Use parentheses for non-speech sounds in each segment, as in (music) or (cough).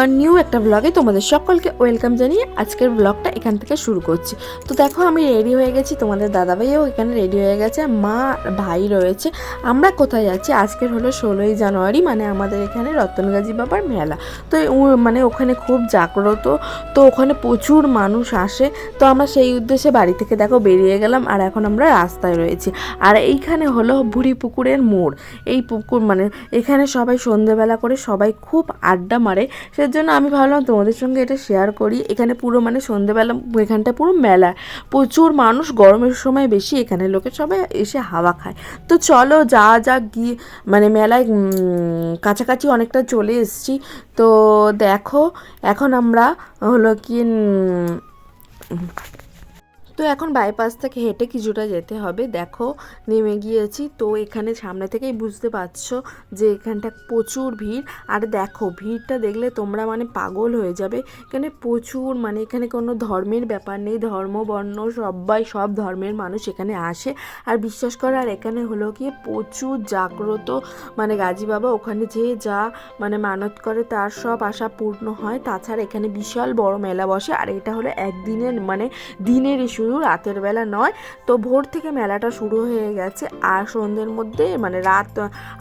Everyone new একটা ব্লগে তোমাদের সকলকে ওয়েলকাম জানিয়ে আজকের ব্লগটা এখান থেকে শুরু করছি। তো দেখো, আমি রেডি হয়ে গেছি, তোমাদের দাদাভাইও এখানে রেডি হয়ে গেছে মা ভাই রয়েছে। আমরা কোথায় যাচ্ছি আজকের হলো ষোলোই জানুয়ারি মানে আমাদের এখানে রতনগাজী বাবার মেলা। তো মানে ওখানে খুব জাগ্রত, তো ওখানে প্রচুর মানুষ আসে। তো আমরা সেই উদ্দেশ্যে বাড়ি থেকে দেখো বেরিয়ে গেলাম, আর এখন আমরা রাস্তায় রয়েছি। আর এইখানে হলো বুড়ি পুকুরের মোড়। এই পুকুর মানে এখানে সবাই সন্ধেবেলা করে সবাই খুব আড্ডা মারে। সেজন্য আমি ভাবলাম তোমাদের সঙ্গে এটা শেয়ার করি। এখানে পুরো মানে সন্ধেবেলা, এখানটা পুরো মেলা। প্রচুর মানুষ, গরমের সময় বেশি, এখানে লোকে সবাই এসে হাওয়া খায়। তো চলো যা যা গিয়ে মানে মেলায় কাছাকাছি অনেকটা চলে এসছি। তো দেখো, এখন আমরা হলো কি তো এখন বাইপাস থেকে হেঁটে কিছুটা যেতে হবে। দেখো, নেমে গিয়েছি। তো এখানে সামনে থেকেই বুঝতে পারছ যে এখানটা প্রচুর ভিড়। আর দেখো, ভিড়টা দেখলে তোমরা মানে পাগল হয়ে যাবে। এখানে প্রচুর মানে এখানে কোনো ধর্মের ব্যাপার নেই। ধর্ম, বর্ণ, সবাই সব ধর্মের মানুষ এখানে আসে। আর বিশ্বাস করে, আর এখানে হলো কি প্রচুর জাগ্রত মানে গাজী বাবা। ওখানে যে যা মানে মানত করে তার সব আশা পূর্ণ হয়। তাছাড়া এখানে বিশাল বড় মেলা বসে। আর এটা হলো একদিনের মানে দিনেরই শুরু রাতের বেলা নয়। তো ভোর থেকে মেলাটা শুরু হয়ে গেছে আর সন্ধ্যের মধ্যে মানে রাত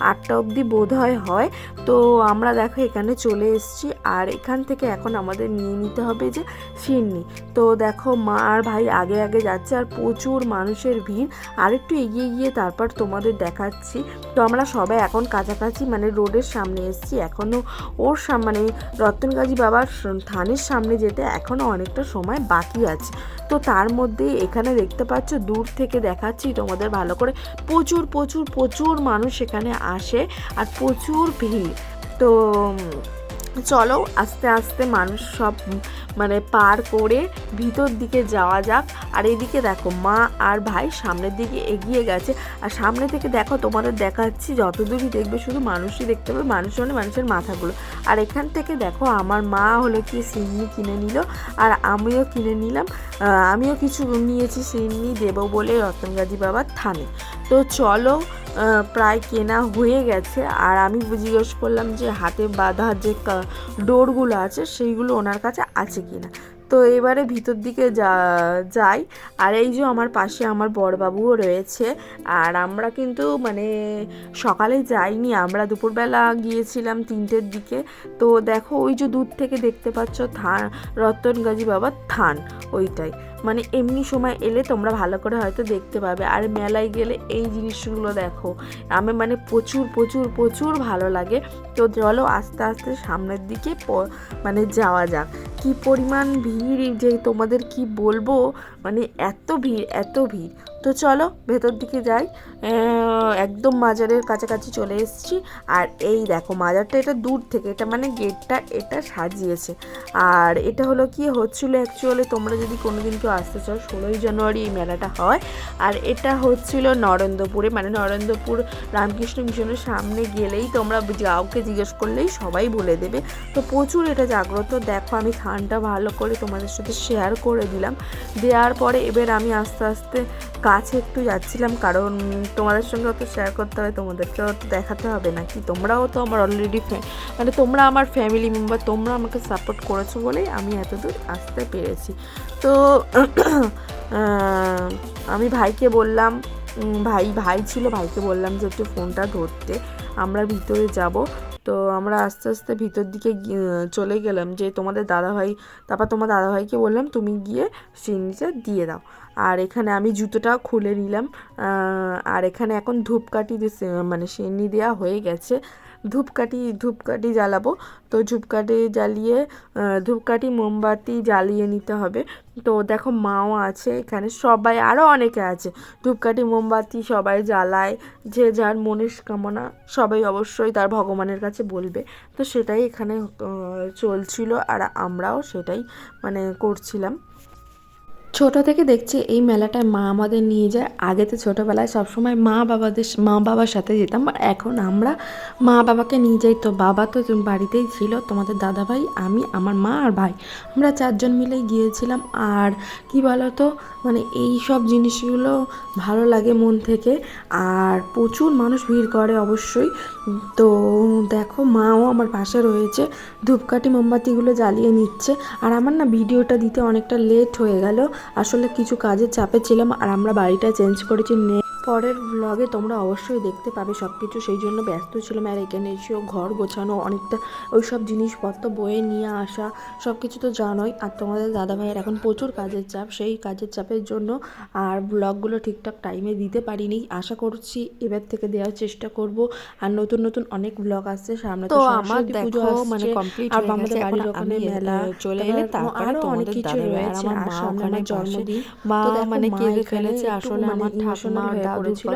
আটটা অবধি বোধ হয়। হয় তো আমরা দেখো এখানে চলে এসেছি আর এখান থেকে এখন আমাদের নিয়ে নিতে হবে যে সিন্নি। তো দেখো মা আর ভাই আগে আগে যাচ্ছে আর প্রচুর মানুষের ভিড়। আর একটু এগিয়ে গিয়ে তারপর তোমাদের দেখাচ্ছি। তো আমরা সবাই এখন কাছাকাছি মানে রোডের সামনে এসেছি। এখনও ওর মানে রতনগাজী বাবার থানের সামনে যেতে এখনও অনেকটা সময় বাকি আছে। তো তার মধ্যে এখানে দেখতে পাচ্ছ, দূর থেকে দেখাচ্ছি, তোমাদের ভালো করে। প্রচুর প্রচুর প্রচুর মানুষ এখানে আসে আর প্রচুর ভিড়। তো চলো আস্তে আস্তে মানুষ সব মানে পার করে ভিতর দিকে যাওয়া যাক। আর এদিকে দেখো, মা আর ভাই সামনের দিকে এগিয়ে গেছে। আর সামনে থেকে দেখো, তোমাদের দেখাচ্ছি, যতদূরই দেখবে শুধু মানুষই দেখতে পাবে। মানুষ মানে মানুষের মাথাগুলো। আর এখান থেকে দেখো, আমার মা হলো কি সিন্নি কিনে নিল। আর আমিও কিনে নিলাম। আমিও কিছু নিয়েছি সিন্নি দেবো বলে রতনগাজী বাবার থানে। তো চলো প্রায় কেনা হয়ে গেছে। আর আমি জিজ্ঞেস করলাম যে হাতে বাঁধা যে কা- ডোরগুলো আছে, সেইগুলো ওনার কাছে আছে কিনা। তো এবারে ভিতর দিকে যা, যাই। আর এই যে আমার পাশে আমার বড়বাবুও রয়েছে। আর আমরা কিন্তু মানে সকালে যাইনি, আমরা দুপুরবেলা গিয়েছিলাম তিনটের দিকে। তো দেখো ওই যে দূর থেকে দেখতে পাচ্ছ থান, রতনগাজী বাবার থান, ওইটাই। মানে এমনি সময় এলে তোমরা ভালো করে হয়তো দেখতে পাবে। আর মেলায় গেলে এই জিনিসগুলো দেখো, আমি মানে প্রচুর প্রচুর প্রচুর ভালো লাগে। তো চলো আস্তে আস্তে সামনের দিকে মানে যাওয়া যাক। কি পরিমাণ ভিড় যে তোমাদের কি বলব? মানে এত ভিড় এত ভিড়। তো চলো ভেতর দিকে যাই। একদম মাজারের কাছাকাছি চলে এসেছি। আর এই দেখো, মাজারটা এটা দূর থেকে, এটা মানে গেটটা এটা সাজিয়েছে। আর এটা হলো কি, হচ্ছিল অ্যাকচুয়ালি তোমরা যদি কোনো দিন কেউ আসতে চাও, ষোলোই জানুয়ারি এই মেলাটা হয়। আর এটা হচ্ছিল নরেন্দ্রপুরে মানে নরেন্দ্রপুর রামকৃষ্ণ মিশনের সামনে গেলেই তোমরা কাউকে জিজ্ঞেস করলেই সবাই বলে দেবে। তো প্রচুর এটা জাগ্রত। দেখো, আমি থানটা ভালো করে তোমাদের সাথে শেয়ার করে দিলাম। দেওয়ার পরে এবার আমি আস্তে আস্তে কাছে একটু যাচ্ছিলাম, কারণ তোমাদের সঙ্গে অত শেয়ার করতে হবে তোমাদেরকেও দেখাতে হবে নাকি? তোমরাও তো আমার অলরেডি মানে তোমরা আমার ফ্যামিলি মেম্বার তোমরা আমাকে সাপোর্ট করেছ বলেই আমি এতদূর আসতে পেরেছি। তো (clears throat) আমি ভাইকে বললাম ভাই ভাই ছিল, ভাইকে বললাম যে একটু ফোনটা ধরতে, আমরা ভিতরে যাব। তো আমরা আস্তে আস্তে ভিতর দিকে চলে গেলাম যে তোমাদের দাদাভাই, তারপর তোমার দাদাভাইকে বললাম, তুমি গিয়ে সিন্নিটা দিয়ে দাও। আর এখানে আমি জুতোটাও খুলে নিলাম। আর এখানে এখন ধূপকাঠি মানে সেনি দেওয়া হয়ে গেছে। ধূপকাঠি ধূপকাঠি জ্বালাবো। তো ধূপকাঠি জ্বালিয়ে ধূপকাঠি মোমবাতি জ্বালিয়ে নিতে হবে। তো দেখো মাও আছে এখানে, সবাই আরও অনেকে আছে। ধূপকাঠি, মোমবাতি সবাই জ্বালায়, যে যার মনের কামনা সবাই অবশ্যই তার ভগবানের কাছে বলবে। তো সেটাই এখানে চলছিল আর আমরাও সেটাই মানে করছিলাম। ছোট থেকে দেখছি এই মেলাটায় মা আমাদের নিয়ে যায়। আগে তো ছোটোবেলায় সবসময় মা বাবাদের মা বাবার সাথে যেতাম আর এখন আমরা মা বাবাকে নিয়ে যাই। তো বাবা তো বাড়িতেই ছিল, তোমাদের দাদা ভাই আমি, আমার মা আর ভাই। আমরা চারজন মিলেই গিয়েছিলাম আর কি বলো তো মানে এই সব জিনিসগুলো ভালো লাগে মন থেকে। আর প্রচুর মানুষ ভিড় করে অবশ্যই। তো দেখো, মাও আমার পাশে রয়েছে, ধূপকাঠি মোমবাতিগুলো জ্বালিয়ে নিচ্ছে। আর আমার না ভিডিওটা দিতে অনেকটা লেট হয়ে গেল। আসলে কিছু কাজের চাপে ছিলাম আর আমরা বাড়িটা চেঞ্জ করেছি পরের ব্লগে তোমরা অবশ্যই দেখতে পাবে সব কিছু সেই জন্য ব্যস্ত ছিলাম আর এখানে এসেও ঘর গোছানো অনেকটা ওই সব জিনিসপত্র বয়ে নিয়ে আসা সব কিছু তো জানোই। আর তোমাদের দাদা ভাইয়ের এখন প্রচুর কাজের চাপ। সেই কাজের চাপের জন্য আর ব্লগগুলো ঠিকঠাক টাইমে দিতে পারিনি। আশা করছি এবার থেকে দেওয়ার চেষ্টা করব। আর নতুন নতুন অনেক ব্লগ আসছে। সামনে তো আমার পুজো মানে কমপ্লিট আর আমাদের বাড়ির ওখানে মেলা চলে এলে তারপরে আরও অনেক কিছু রয়েছে। আমার আর সামনে আমার জন্মদিন। মা মানে কেঁদে ফেলেছে, আসলে মানে আমার ঠাকুমা পড়েছিল।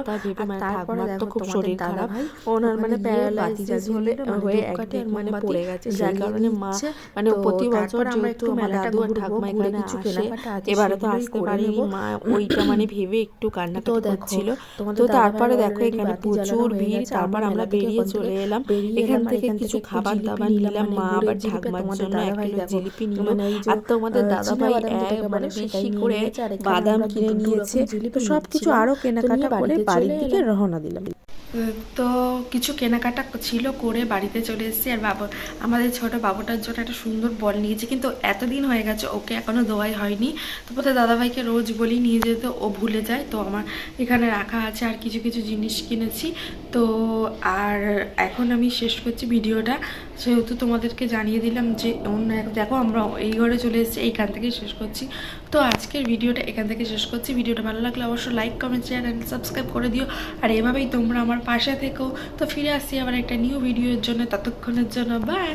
মানে তারপরে দেখো খুব শরীর খারাপ। ওনার মানে প্যারালাইসিস হলে হয়ে একদিক মানে পড়ে গেছে জ্বালিয়ে কারণে মা মানে প্রতি বছর যেহেতু আমার দাদু আর ঠাকুমা এখানে কিছু কেনাকাটা এবারে তো আসতে নেব। মা ওইটা মানে ভেবে একটু কান্নাকাটি তো দেখো, করছিল তোমাদের তো তারপরে দেখো এখানে প্রচুর ভিড় তারপর আমরা বেরিয়ে চলে এলাম এখান থেকে কিছু খাবার দাবার নিলাম, মানে মা আবার ঠাকুমার জন্য এক কিলো জিলিপি নিল মানে আর তোমাদের এক বলে মানে বেশি করে বাদাম কিনে নিয়েছে জিলিপি তো সব কিছু নিচ্ছিলাম। আরও কেনাকাটা নিয়ে বাড়িতে বাড়ির দিকে রওনা দিলাম। তো কিছু কেনাকাটা ছিল করে বাড়িতে চলে এসেছি। আর বাবা আমাদের ছোট বাবুটার জন্য একটা সুন্দর বল নিয়েছি। কিন্তু এতদিন হয়ে গেছে ওকে এখনও দোয়াই হয়নি। তো বোধহয় দাদাভাইকে রোজ বলি নিয়ে যেতে ও ভুলে যায়। তো আমার এখানে রাখা আছে আর কিছু কিছু জিনিস কিনেছি। তো আর এখন আমি শেষ করছি ভিডিওটা। সেহেতু তোমাদেরকে জানিয়ে দিলাম যে অন্য এক দেখো আমরা এই ঘরে চলে এসেছি, এইখান থেকে শেষ করছি। তো আজকের ভিডিওটা এখান থেকে শেষ করছি। ভিডিওটা ভালো লাগলে অবশ্যই like comment share and subscribe করে দিও। আর এভাবেই তোমরা আমার পাশে থেকো। তো ফিরে আসছি আবার একটা নিউ ভিডিওর জন্য, ততক্ষণের জন্য বাই